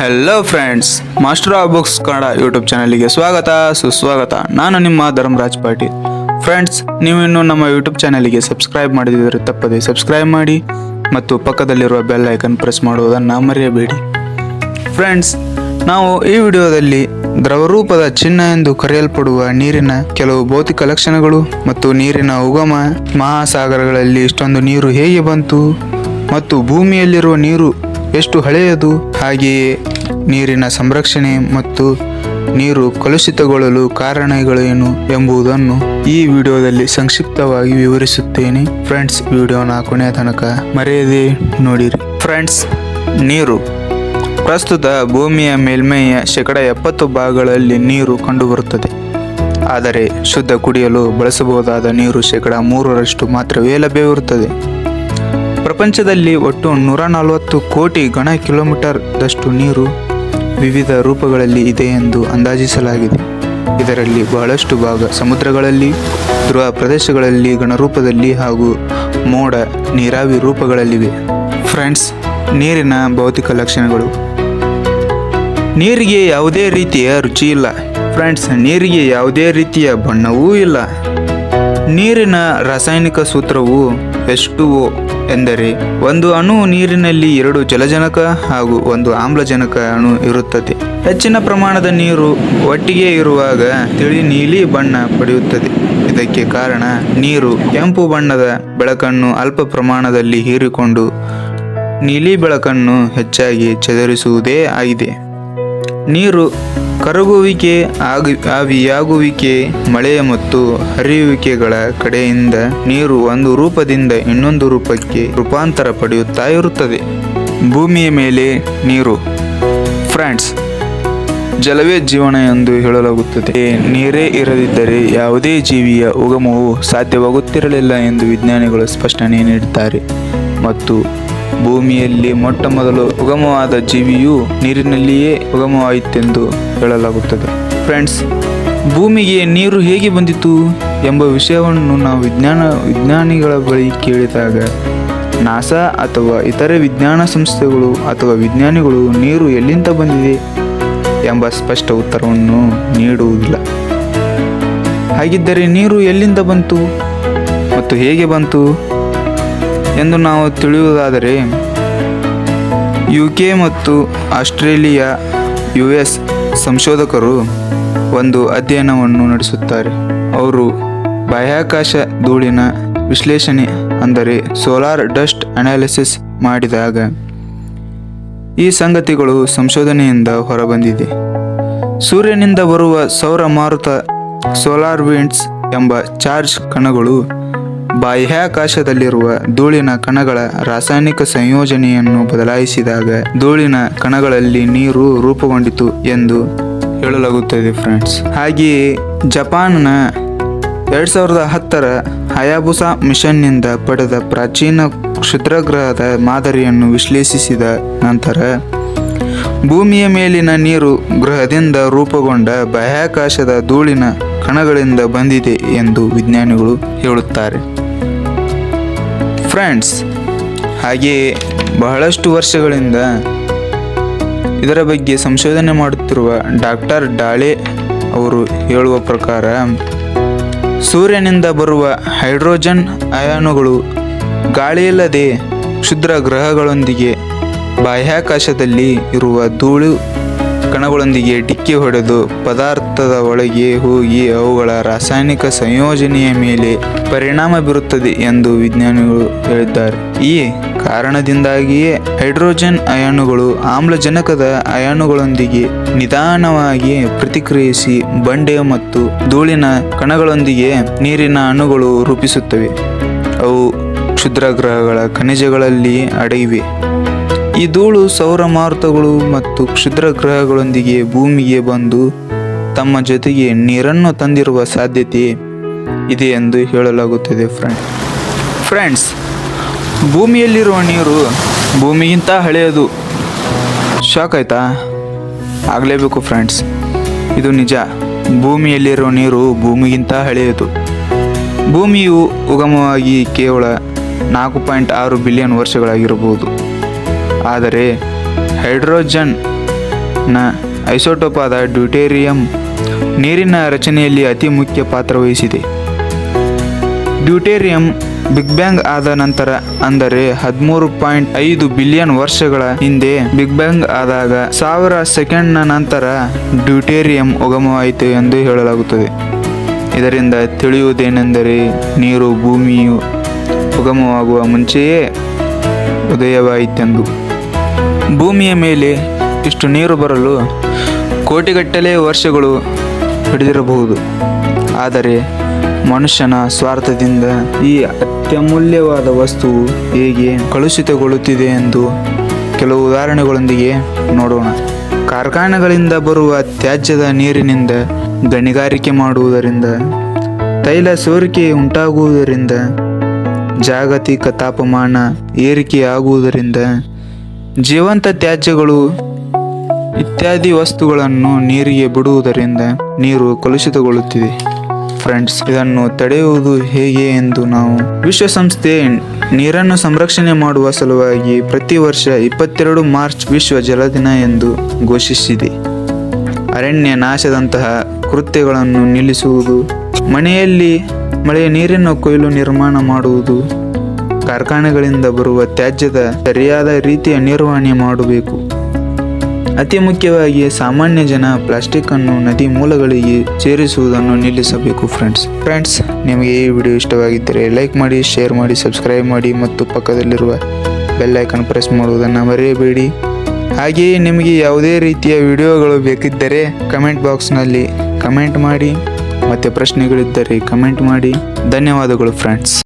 Hello friends master of books Kannada YouTube ಚಾನಲ್ಗೆ ಸ್ವಾಗತ, ಸುಸ್ವಾಗತ. ನಾನು ನಿಮ್ಮ ಧರ್ಮರಾಜ್ ಪಾಟೀಲ್. ಫ್ರೆಂಡ್ಸ್ ನೀವು ಇನ್ನೂ ನಮ್ಮ ಯೂಟ್ಯೂಬ್ ಚಾನಲ್ಗೆ ಸಬ್ಸ್ಕ್ರೈಬ್ ಮಾಡಿದರೆ ತಪ್ಪದೆ ಸಬ್ಸ್ಕ್ರೈಬ್ ಮಾಡಿ ಮತ್ತು ಪಕ್ಕದಲ್ಲಿರುವ ಬೆಲ್ ಐಕನ್ ಪ್ರೆಸ್ ಮಾಡುವುದನ್ನು ಮರೆಯಬೇಡಿ. ಫ್ರೆಂಡ್ಸ್ ನಾವು ಈ ವಿಡಿಯೋದಲ್ಲಿ ದ್ರವರೂಪದ ಚಿನ್ನ ಎಂದು ಕರೆಯಲ್ಪಡುವ ನೀರಿನ ಕೆಲವು ಭೌತಿಕ ಲಕ್ಷಣಗಳು ಮತ್ತು ನೀರಿನ ಉಗಮ ಮಹಾಸಾಗರಗಳಲ್ಲಿ ಇಷ್ಟೊಂದು ನೀರು ಹೇಗೆ ಬಂತು ಮತ್ತು ಭೂಮಿಯಲ್ಲಿರುವ ನೀರು ಎಷ್ಟು ಹಳೆಯದು? ಹಾಗೆಯೇ ನೀರಿನ ಸಂರಕ್ಷಣೆ ಮತ್ತು ನೀರು ಕಲುಷಿತಗೊಳ್ಳಲು ಕಾರಣಗಳೇನು ಎಂಬುದನ್ನು ಈ ವಿಡಿಯೋದಲ್ಲಿ ಸಂಕ್ಷಿಪ್ತವಾಗಿ ವಿವರಿಸುತ್ತೇನೆ. ಫ್ರೆಂಡ್ಸ್, ವಿಡಿಯೋನ ಕೊನೆಯ ತನಕ ಮರೆಯದೆ ನೋಡಿರಿ. ಫ್ರೆಂಡ್ಸ್, ನೀರು. ಪ್ರಸ್ತುತ ಭೂಮಿಯ ಮೇಲ್ಮೈಯ ಶೇಕಡ ಎಪ್ಪತ್ತು ಭಾಗಗಳಲ್ಲಿ ನೀರು ಕಂಡುಬರುತ್ತದೆ. ಆದರೆ ಶುದ್ಧ ಕುಡಿಯಲು ಬಳಸಬಹುದಾದ ನೀರು ಶೇಕಡ ಮೂರರಷ್ಟು ಮಾತ್ರವೇ ಲಭ್ಯವಿರುತ್ತದೆ. ಪ್ರಪಂಚದಲ್ಲಿ ಒಟ್ಟು ನೂರ ನಲವತ್ತು ಕೋಟಿ ಘನ ಕಿಲೋಮೀಟರ್ದಷ್ಟು ನೀರು ವಿವಿಧ ರೂಪಗಳಲ್ಲಿ ಇದೆ ಎಂದು ಅಂದಾಜಿಸಲಾಗಿದೆ. ಇದರಲ್ಲಿ ಬಹಳಷ್ಟು ಭಾಗ ಸಮುದ್ರಗಳಲ್ಲಿ, ಧ್ರುವ ಪ್ರದೇಶಗಳಲ್ಲಿ ಗಣರೂಪದಲ್ಲಿ ಹಾಗೂ ಮೋಡ, ನೀರಾವಿ ರೂಪಗಳಲ್ಲಿವೆ. ಫ್ರೆಂಡ್ಸ್, ನೀರಿನ ಭೌತಿಕ ಲಕ್ಷಣಗಳು. ನೀರಿಗೆ ಯಾವುದೇ ರೀತಿಯ ರುಚಿ ಇಲ್ಲ. ಫ್ರೆಂಡ್ಸ್, ನೀರಿಗೆ ಯಾವುದೇ ರೀತಿಯ ಬಣ್ಣವೂ ಇಲ್ಲ. ನೀರಿನ ರಾಸಾಯನಿಕ ಸೂತ್ರವು ಎಷ್ಟು ಎಂದರೆ ಒಂದು ಅಣು ನೀರಿನಲ್ಲಿ ಎರಡು ಜಲಜನಕ ಹಾಗೂ ಒಂದು ಆಮ್ಲಜನಕ ಅಣು ಇರುತ್ತದೆ. ಹೆಚ್ಚಿನ ಪ್ರಮಾಣದ ನೀರು ಒಟ್ಟಿಗೆ ಇರುವಾಗ ತಿಳಿ ನೀಲಿ ಬಣ್ಣ ಪಡೆಯುತ್ತದೆ. ಇದಕ್ಕೆ ಕಾರಣ ನೀರು ಕೆಂಪು ಬಣ್ಣದ ಬೆಳಕನ್ನು ಅಲ್ಪ ಪ್ರಮಾಣದಲ್ಲಿ ಹೀರಿಕೊಂಡು ನೀಲಿ ಬೆಳಕನ್ನು ಹೆಚ್ಚಾಗಿ ಚದುರಿಸುವುದೇ ಆಗಿದೆ. ನೀರು ಕರಗುವಿಕೆ ಆಗಿ, ಆವಿಯಾಗುವಿಕೆ, ಮಳೆ ಮತ್ತು ಹರಿಯುವಿಕೆಗಳ ಕಡೆಯಿಂದ ನೀರು ಒಂದು ರೂಪದಿಂದ ಇನ್ನೊಂದು ರೂಪಕ್ಕೆ ರೂಪಾಂತರ ಪಡೆಯುತ್ತಾ ಇರುತ್ತದೆ. ಭೂಮಿಯ ಮೇಲೆ ನೀರು. ಫ್ರೆಂಡ್ಸ್, ಜಲವೇ ಜೀವನ ಎಂದು ಹೇಳಲಾಗುತ್ತದೆ. ನೀರೇ ಇರದಿದ್ದರೆ ಯಾವುದೇ ಜೀವಿಯ ಉಗಮವು ಸಾಧ್ಯವಾಗುತ್ತಿರಲಿಲ್ಲ ಎಂದು ವಿಜ್ಞಾನಿಗಳು ಸ್ಪಷ್ಟನೆ ನೀಡುತ್ತಾರೆ ಮತ್ತು ಭೂಮಿಯಲ್ಲಿ ಮೊಟ್ಟ ಮೊದಲು ಉಗಮವಾದ ಜೀವಿಯು ನೀರಿನಲ್ಲಿಯೇ ಉಗಮವಾಯಿತೆಂದು ಹೇಳಲಾಗುತ್ತದೆ. ಫ್ರೆಂಡ್ಸ್, ಭೂಮಿಗೆ ನೀರು ಹೇಗೆ ಬಂದಿತು ಎಂಬ ವಿಷಯವನ್ನು ನಾವು ವಿಜ್ಞಾನ, ವಿಜ್ಞಾನಿಗಳ ಬಳಿ ಕೇಳಿದಾಗ ನಾಸಾ ಅಥವಾ ಇತರೆ ವಿಜ್ಞಾನ ಸಂಸ್ಥೆಗಳು ಅಥವಾ ವಿಜ್ಞಾನಿಗಳು ನೀರು ಎಲ್ಲಿಂದ ಬಂದಿದೆ ಎಂಬ ಸ್ಪಷ್ಟ ಉತ್ತರವನ್ನು ನೀಡುವುದಿಲ್ಲ. ಹಾಗಿದ್ದರೆ ನೀರು ಎಲ್ಲಿಂದ ಬಂತು ಮತ್ತು ಹೇಗೆ ಬಂತು? ಎಂದು ನಾವು ತಿಳಿಯುವುದಾದರೆ ಯು ಕೆ ಮತ್ತು ಆಸ್ಟ್ರೇಲಿಯಾ ಯು ಎಸ್ ಸಂಶೋಧಕರು ಒಂದು ಅಧ್ಯಯನವನ್ನು ನಡೆಸುತ್ತಾರೆ. ಅವರು ಬಾಹ್ಯಾಕಾಶ ಧೂಳಿನ ವಿಶ್ಲೇಷಣೆ, ಅಂದರೆ ಸೋಲಾರ್ ಡಸ್ಟ್ ಅನಾಲಿಸಿಸ್ ಮಾಡಿದಾಗ ಈ ಸಂಗತಿಗಳು ಸಂಶೋಧನೆಯಿಂದ ಹೊರಬಂದಿದೆ. ಸೂರ್ಯನಿಂದ ಬರುವ ಸೌರ ಮಾರುತ ಸೋಲಾರ್ ವಿಂಡ್ಸ್ ಎಂಬ ಚಾರ್ಜ್ ಕಣಗಳು ಬಾಹ್ಯಾಕಾಶದಲ್ಲಿರುವ ಧೂಳಿನ ಕಣಗಳ ರಾಸಾಯನಿಕ ಸಂಯೋಜನೆಯನ್ನು ಬದಲಾಯಿಸಿದಾಗ ಧೂಳಿನ ಕಣಗಳಲ್ಲಿ ನೀರು ರೂಪುಗೊಂಡಿತು ಎಂದು ಹೇಳಲಾಗುತ್ತದೆ ಫ್ರೆಂಡ್ಸ್. ಹಾಗೆಯೇ ಜಪಾನ್ನ ಎರಡು ಸಾವಿರದ ಹತ್ತರ ಹಯಾಬುಸಾ ಮಿಷನ್ನಿಂದ ಪಡೆದ ಪ್ರಾಚೀನ ಕ್ಷುದ್ರಗ್ರಹದ ಮಾದರಿಯನ್ನು ವಿಶ್ಲೇಷಿಸಿದ ನಂತರ, ಭೂಮಿಯ ಮೇಲಿನ ನೀರು ಗ್ರಹದಿಂದ ರೂಪುಗೊಂಡ ಬಾಹ್ಯಾಕಾಶದ ಧೂಳಿನ ಕಣಗಳಿಂದ ಬಂದಿದೆ ಎಂದು ವಿಜ್ಞಾನಿಗಳು ಹೇಳುತ್ತಾರೆ. ಫ್ರೆಂಡ್ಸ್ ಹಾಗೆಯೇ ಬಹಳಷ್ಟು ವರ್ಷಗಳಿಂದ ಇದರ ಬಗ್ಗೆ ಸಂಶೋಧನೆ ಮಾಡುತ್ತಿರುವ ಡಾಕ್ಟರ್ ಡಾಳೆ ಅವರು ಹೇಳುವ ಪ್ರಕಾರ, ಸೂರ್ಯನಿಂದ ಬರುವ ಹೈಡ್ರೋಜನ್ ಅಯಾನುಗಳು ಗಾಳಿಯಿಲ್ಲದೆ ಕ್ಷುದ್ರ ಗ್ರಹಗಳೊಂದಿಗೆ ಬಾಹ್ಯಾಕಾಶದಲ್ಲಿ ಇರುವ ಧೂಳು ಕಣಗಳೊಂದಿಗೆ ಡಿಕ್ಕಿ ಹೊಡೆದು ಪದಾರ್ಥದ ಒಳಗೆ ಹೋಗಿ ಅವುಗಳ ರಾಸಾಯನಿಕ ಸಂಯೋಜನೆಯ ಮೇಲೆ ಪರಿಣಾಮ ಬೀರುತ್ತದೆ ಎಂದು ವಿಜ್ಞಾನಿಗಳು ಹೇಳಿದ್ದಾರೆ. ಈ ಕಾರಣದಿಂದಾಗಿಯೇ ಹೈಡ್ರೋಜನ್ ಅಯಾನುಗಳು ಆಮ್ಲಜನಕದ ಅಯಾನುಗಳೊಂದಿಗೆ ನಿಧಾನವಾಗಿ ಪ್ರತಿಕ್ರಿಯಿಸಿ ಬಂಡೆ ಮತ್ತು ಧೂಳಿನ ಕಣಗಳೊಂದಿಗೆ ನೀರಿನ ಅಣುಗಳು ರೂಪಿಸುತ್ತವೆ. ಅವು ಕ್ಷುದ್ರ ಗ್ರಹಗಳ ಖನಿಜಗಳಲ್ಲಿ ಅಡಗಿವೆ. ಈ ಧೂಳು ಸೌರ ಮಾರುತಗಳು ಮತ್ತು ಕ್ಷುದ್ರ ಗ್ರಹಗಳೊಂದಿಗೆ ಭೂಮಿಗೆ ಬಂದು ತಮ್ಮ ಜೊತೆಗೆ ನೀರನ್ನು ತಂದಿರುವ ಸಾಧ್ಯತೆ ಇದೆ ಎಂದು ಹೇಳಲಾಗುತ್ತದೆ ಫ್ರೆಂಡ್ ಫ್ರೆಂಡ್ಸ್ ಭೂಮಿಯಲ್ಲಿರುವ ನೀರು ಭೂಮಿಗಿಂತ ಹಳೆಯದು. ಶಾಕ್ ಆಯ್ತಾ? ಆಗಲೇಬೇಕು ಫ್ರೆಂಡ್ಸ್ ಇದು ನಿಜ. ಭೂಮಿಯಲ್ಲಿರುವ ನೀರು ಭೂಮಿಗಿಂತ ಹಳೆಯದು. ಭೂಮಿಯು ಉಗಮವಾಗಿ ಕೇವಲ ನಾಲ್ಕು ಪಾಯಿಂಟ್ ಆರು ಬಿಲಿಯನ್ ವರ್ಷಗಳಾಗಿರಬಹುದು. ಆದರೆ ಹೈಡ್ರೋಜನ್ನ ಐಸೋಟೋಪ್ ಆದ ಡ್ಯೂಟೇರಿಯಂ ನೀರಿನ ರಚನೆಯಲ್ಲಿ ಅತಿ ಮುಖ್ಯ ಪಾತ್ರ ವಹಿಸಿದೆ. ಡ್ಯೂಟೇರಿಯಂ ಬಿಗ್ ಬ್ಯಾಂಗ್ ಆದ ನಂತರ ಅಂದರೆ ಹದಿಮೂರು ಪಾಯಿಂಟ್ ಐದು ಬಿಲಿಯನ್ ವರ್ಷಗಳ ಹಿಂದೆ ಬಿಗ್ ಬ್ಯಾಂಗ್ ಆದಾಗ ಸಾವಿರ ಸೆಕೆಂಡ್ನ ನಂತರ ಡ್ಯೂಟೇರಿಯಂ ಉಗಮವಾಯಿತು ಎಂದು ಹೇಳಲಾಗುತ್ತದೆ. ಇದರಿಂದ ತಿಳಿಯುವುದೇನೆಂದರೆ ನೀರು ಭೂಮಿಯು ಉಗಮವಾಗುವ ಮುಂಚೆಯೇ ಉದಯವಾಯಿತೆಂದು. ಭೂಮಿಯ ಮೇಲೆ ಇಷ್ಟು ನೀರು ಬರಲು ಕೋಟಿಗಟ್ಟಲೆ ವರ್ಷಗಳು ಹಿಡಿದಿರಬಹುದು. ಆದರೆ ಮನುಷ್ಯನ ಸ್ವಾರ್ಥದಿಂದ ಈ ಅತ್ಯಮೂಲ್ಯವಾದ ವಸ್ತುವು ಹೇಗೆ ಕಲುಷಿತಗೊಳ್ಳುತ್ತಿದೆ ಎಂದು ಕೆಲವು ಉದಾಹರಣೆಗಳೊಂದಿಗೆ ನೋಡೋಣ. ಕಾರ್ಖಾನೆಗಳಿಂದ ಬರುವ ತ್ಯಾಜ್ಯದ ನೀರಿನಿಂದ ಗಣಿಗಾರಿಕೆ ಮಾಡುವುದರಿಂದ, ತೈಲ ಸೋರಿಕೆ ಉಂಟಾಗುವುದರಿಂದ, ಜಾಗತಿಕ ತಾಪಮಾನ ಏರಿಕೆಯಾಗುವುದರಿಂದ ಜೀವಂತ ತ್ಯಾಜ್ಯಗಳು ಇತ್ಯಾದಿ ವಸ್ತುಗಳನ್ನು ನೀರಿಗೆ ಬಿಡುವುದರಿಂದ ನೀರು ಕಲುಷಿತಗೊಳ್ಳುತ್ತಿದೆ. ಫ್ರೆಂಡ್ಸ್, ಇದನ್ನು ತಡೆಯುವುದು ಹೇಗೆ ಎಂದು ನಾವು ವಿಶ್ವಸಂಸ್ಥೆ ನೀರನ್ನು ಸಂರಕ್ಷಣೆ ಮಾಡುವ ಸಲುವಾಗಿ ಪ್ರತಿ ವರ್ಷ ಇಪ್ಪತ್ತೆರಡು ಮಾರ್ಚ್ ವಿಶ್ವ ಜಲ ದಿನ ಎಂದು ಘೋಷಿಸಿದೆ. ಅರಣ್ಯ ನಾಶದಂತಹ ಕೃತ್ಯಗಳನ್ನು ನಿಲ್ಲಿಸುವುದು, ಮನೆಯಲ್ಲಿ ಮಳೆಯ ನೀರಿನ ಕೊಯ್ಲು ನಿರ್ಮಾಣ ಮಾಡುವುದು ಕಾರ್ಖಾನೆಗಳಿಂದ ಬರುವ ತ್ಯಾಜ್ಯದ ಸರಿಯಾದ ರೀತಿಯ ನಿರ್ವಹಣೆ ಮಾಡಬೇಕು. ಅತಿ ಮುಖ್ಯವಾಗಿ ಸಾಮಾನ್ಯ ಜನ ಪ್ಲಾಸ್ಟಿಕ್ ಅನ್ನು ನದಿ ಮೂಲಗಳಿಗೆ ಸೇರಿಸುವುದನ್ನು ನಿಲ್ಲಿಸಬೇಕು ಫ್ರೆಂಡ್ಸ್ ಫ್ರೆಂಡ್ಸ್ ನಿಮಗೆ ಈ ವಿಡಿಯೋ ಇಷ್ಟವಾಗಿದ್ದರೆ ಲೈಕ್ ಮಾಡಿ ಶೇರ್ ಮಾಡಿ ಸಬ್ಸ್ಕ್ರೈಬ್ ಮಾಡಿ ಮತ್ತು ಪಕ್ಕದಲ್ಲಿರುವ ಬೆಲ್ ಐಕನ್ ಪ್ರೆಸ್ ಮಾಡುವುದನ್ನು ಮರೆಯಬೇಡಿ. ಹಾಗೆಯೇ ನಿಮಗೆ ಯಾವುದೇ ರೀತಿಯ ವಿಡಿಯೋಗಳು ಬೇಕಿದ್ದರೆ ಕಮೆಂಟ್ ಬಾಕ್ಸ್ನಲ್ಲಿ ಕಮೆಂಟ್ ಮಾಡಿ. ಮತ್ತು ಪ್ರಶ್ನೆಗಳಿದ್ದರೆ ಕಮೆಂಟ್ ಮಾಡಿ. ಧನ್ಯವಾದಗಳು ಫ್ರೆಂಡ್ಸ್